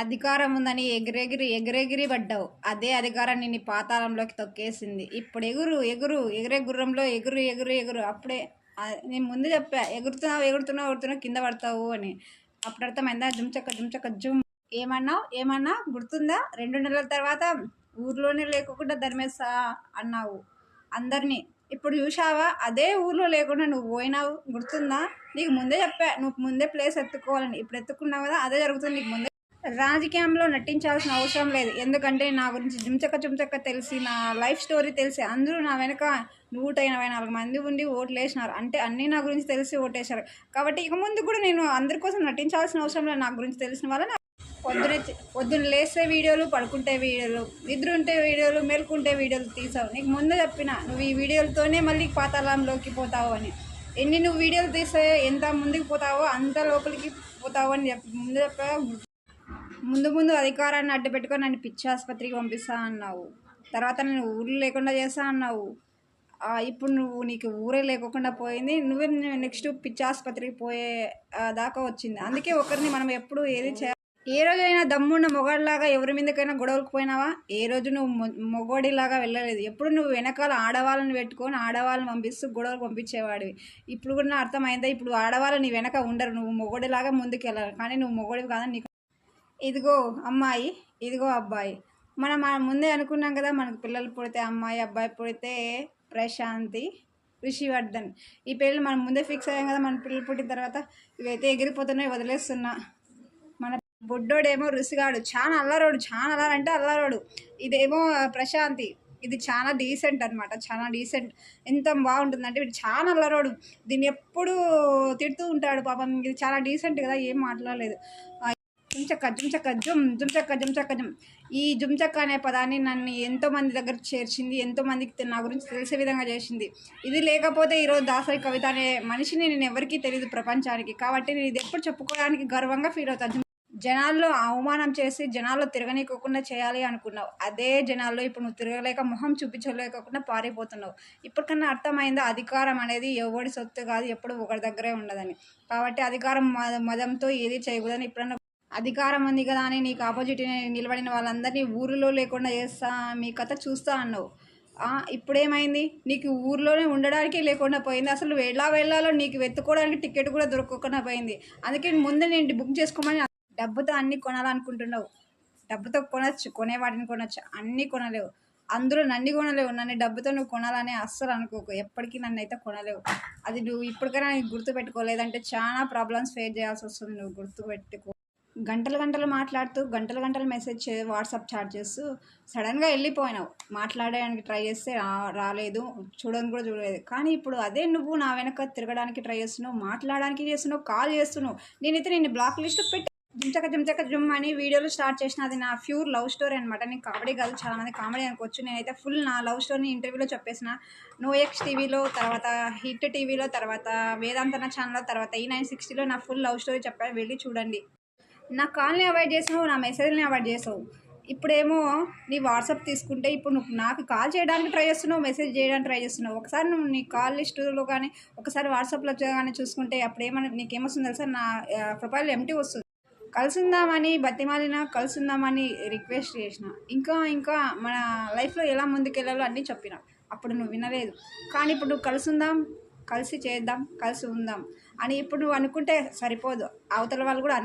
అధికారం ఉందని ఎగిరెగిరి ఎగిరెగిరి పడ్డావు. అదే అధికారాన్ని నీ పాతాళంలోకి తొక్కేసింది. ఇప్పుడు ఎగురు ఎగురు ఎగిరే గుర్రంలో ఎగురు ఎగురు ఎగురు. అప్పుడే నేను ముందు చెప్పా ఎగురుతున్నావు ఎగురుతున్నావు ఎగురుతున్నావు కింద పడతావు అని. అప్పుడు అర్థమైందా? జుమ్చక్క జుమ్చక్క జుమ్. ఏమన్నావు? ఏమన్నా? గుర్తుందా? రెండు నెలల తర్వాత ఊర్లోనే లేకుండా ధర్మేశా అన్నావు అందరినీ. ఇప్పుడు చూసావా అదే ఊర్లో లేకుండా నువ్వు పోయినావు. గుర్తుందా? నీకు ముందే చెప్పా నువ్వు ముందే ప్లేస్ ఎత్తుకోవాలని. ఇప్పుడు ఎత్తుకున్నావు కదా అదే జరుగుతుంది. నీకు ముందే రాజకీయంలో నటించాల్సిన అవసరం లేదు. ఎందుకంటే నా గురించి జుంచక్క చుంచక్క తెలిసి నా లైఫ్ స్టోరీ తెలిసి అందరూ నా వెనక నూట ఎనభై నాలుగు మంది ఉండి ఓట్లు వేసినారు అంటే అన్నీ నా గురించి తెలిసి ఓటేశారు. కాబట్టి ఇక ముందు కూడా నేను అందరి కోసం నటించాల్సిన అవసరం లేదు. నా గురించి తెలిసిన వల్ల నా పొద్దున పొద్దున్న లేసే వీడియోలు పడుకుంటే వీడియోలు నిద్ర ఉంటే వీడియోలు మేల్కుంటే వీడియోలు తీసావు. నీకు ముందు చెప్పిన నువ్వు ఈ వీడియోలతోనే మళ్ళీ పాతాళంలోకి పోతావు అని. ఎన్ని నువ్వు వీడియోలు తీస్తే ఎంత ముందుకు పోతావో అంత లోపలికి పోతావు అని చెప్పి ముందు చెప్పా ముందు ముందు అధికారాన్ని అడ్డు పెట్టుకొని నన్ను పిచ్చి ఆసుపత్రికి పంపిస్తా అన్నావు. తర్వాత నేను ఊరు లేకుండా చేస్తా అన్నావు. ఇప్పుడు నువ్వు నీకు ఊరే లేకుండా పోయింది. నువ్వే నెక్స్ట్ పిచ్చి ఆసుపత్రికి పోయే దాకా వచ్చింది. అందుకే ఒకరిని మనం ఎప్పుడు ఏది చేయాలి ఏ రోజైనా దమ్మున్న మొగాడిలాగా ఎవరి మీదకైనా గొడవలకు పోయినావా? ఏ రోజు నువ్వు మొగోడిలాగా వెళ్ళలేదు. ఎప్పుడు నువ్వు వెనకాల ఆడవాళ్ళని పెట్టుకొని ఆడవాళ్ళని పంపిస్తూ గొడవలు పంపించేవాడివి. ఇప్పుడు కూడా అర్థమైందా? ఇప్పుడు ఆడవాళ్ళు నీ వెనక ఉండరు. నువ్వు మొగోడిలాగా ముందుకు వెళ్ళాలి కానీ నువ్వు మొగోడివి కాదని నీకు ఇదిగో అమ్మాయి ఇదిగో అబ్బాయి. మనం మన ముందే అనుకున్నాం కదా మనకు పిల్లలు పుడితే అమ్మాయి అబ్బాయి పుడితే ప్రశాంతి రిషివర్ధన్. ఈ పేర్లు మనం ముందే ఫిక్స్ అయ్యాం కదా మన పిల్లలు పుట్టిన తర్వాత ఇవైతే ఎగిరిపోతున్నాయి వదిలేస్తున్నా. మన బొడ్డోడేమో రుసిగాడు చాలా అల్లరోడు చాలా అల్లారంటే అంటే అల్లరోడు. ఇదేమో ప్రశాంతి ఇది చాలా డీసెంట్ అనమాట చాలా డీసెంట్ ఎంత బాగుంటుందంటే వీడు చాలా అల్లరోడు. దీన్ని ఎప్పుడు తిడుతూ ఉంటాడు పాపం ఇది చాలా డీసెంట్ కదా ఏం మాట్లాడలేదు. ఆ, జుంచక్క జుంచక్క జుమ్ జుంచక్క జుంచక్క జుమ్. ఈ జుంచక్క అనే పదాన్ని నన్ను ఎంతోమంది దగ్గర చేర్చింది ఎంతోమందికి నా గురించి తెలిసే విధంగా చేసింది. ఇది లేకపోతే ఈరోజు దాసరి కవిత అనే మనిషిని నేను ఎవరికీ తెలియదు ప్రపంచానికి. కాబట్టి నేను ఇది ఎప్పుడు చెప్పుకోవడానికి గర్వంగా ఫీల్ అవుతాను జనాల్లో అవమానం చేసి జనాల్లో తిరగనీకోకుండా చేయాలి అనుకున్నావు. అదే జనాల్లో ఇప్పుడు నువ్వు తిరగలేక మొహం చూపించలేకుండా పారిపోతున్నావు. ఇప్పటికన్నా అర్థమైందా? అధికారం అనేది ఎవడి సొత్తు కాదు ఎప్పుడు ఒకరి దగ్గరే ఉండదని. కాబట్టి అధికారం మద- మదంతో ఏది చేయకూడదని ఇప్పుడన్నా అధికారం ఉంది కదా అని నీకు ఆపోజిట్ నిలబడిన వాళ్ళందరినీ ఊరిలో లేకుండా చేస్తా మీ కథ చూస్తా అన్నావు. ఇప్పుడేమైంది? నీకు ఊర్లోనే ఉండడానికి లేకుండా పోయింది. అసలు ఎలా వెళ్ళాలో నీకు వెతుకోవడానికి టికెట్ కూడా దొరకకుండా పోయింది. అందుకే ముందే నేను బుక్ చేసుకోమని డబ్బుతో అన్నీ కొనాలనుకుంటున్నావు. డబ్బుతో కొనచ్చు కొనేవాటిని కొనచ్చు. అన్నీ కొనలేవు. అందులో నన్ను కొనలేవు. నన్ను డబ్బుతో నువ్వు కొనాలని అస్సలు అనుకోకు. ఎప్పటికీ నన్ను అయితే కొనలేవు. అది నువ్వు ఇప్పటికైనా గుర్తుపెట్టుకోలేదంటే చాలా ప్రాబ్లమ్స్ ఫేస్ చేయాల్సి వస్తుంది. నువ్వు గుర్తుపెట్టుకో. గంటలు గంటలు మాట్లాడుతూ గంటలు గంటలు మెసేజ్ చే వాట్సాప్ చాట్ చేస్తూ సడన్గా వెళ్ళిపోయినావు. మాట్లాడడానికి ట్రై చేస్తే రాలేదు. చూడని కూడా చూడలేదు. కానీ ఇప్పుడు అదే నువ్వు నా వెనక తిరగడానికి ట్రై చేస్తున్నావు మాట్లాడడానికి చేస్తున్నావు కాల్ చేస్తున్నావు. నేనైతే నేను బ్లాక్ లిస్ట్ పెట్టి. జుంచక జుంచక జుమ్ అని వీడియోలు స్టార్ట్ చేసిన అది నా ప్యూర్ లవ్ స్టోరీ అనమాట నేను కామెడీ కాదు చాలామంది కామెడీ అనుకోవచ్చు. నేనైతే ఫుల్ నా లవ్ స్టోరీని ఇంటర్వ్యూలో చెప్పేసిన. నో ఎక్స్ టీవీలో తర్వాత హిట్ టీవీలో తర్వాత వేదాంతన ఛానల్ తర్వాత ఈ నైన్ సిక్స్టీలో నా ఫుల్ లవ్ స్టోరీ చెప్పాను. వెళ్ళి చూడండి. నా కాల్ని అవాయిడ్ చేసావు నా మెసేజ్ని అవాయిడ్ చేసావు ఇప్పుడేమో నీ వాట్సాప్ తీసుకుంటే ఇప్పుడు నువ్వు నాకు కాల్ చేయడానికి ట్రై చేస్తున్నావు మెసేజ్ చేయడానికి ట్రై చేస్తున్నావు. ఒకసారి నువ్వు నీ కాల్ లిస్టులో కానీ ఒకసారి వాట్సాప్లో కానీ చూసుకుంటే అప్పుడు ఏమన్నా నీకేమొస్తుంది తెలుసా? నా ప్రొఫైల్ ఎంటీ వస్తుంది. కలుసుందామని బతిమాలిన కలుసుందామని రిక్వెస్ట్ చేసిన. ఇంకా ఇంకా మన లైఫ్లో ఎలా ముందుకెళ్ళాలో అన్నీ చెప్పిన. అప్పుడు నువ్వు వినలేదు. కానీ ఇప్పుడు నువ్వు కలుసుందాం కలిసి చేద్దాం కలిసి ఉందాం అని ఇప్పుడు నువ్వు అనుకుంటే సరిపోదు. అవతల వాళ్ళు కూడా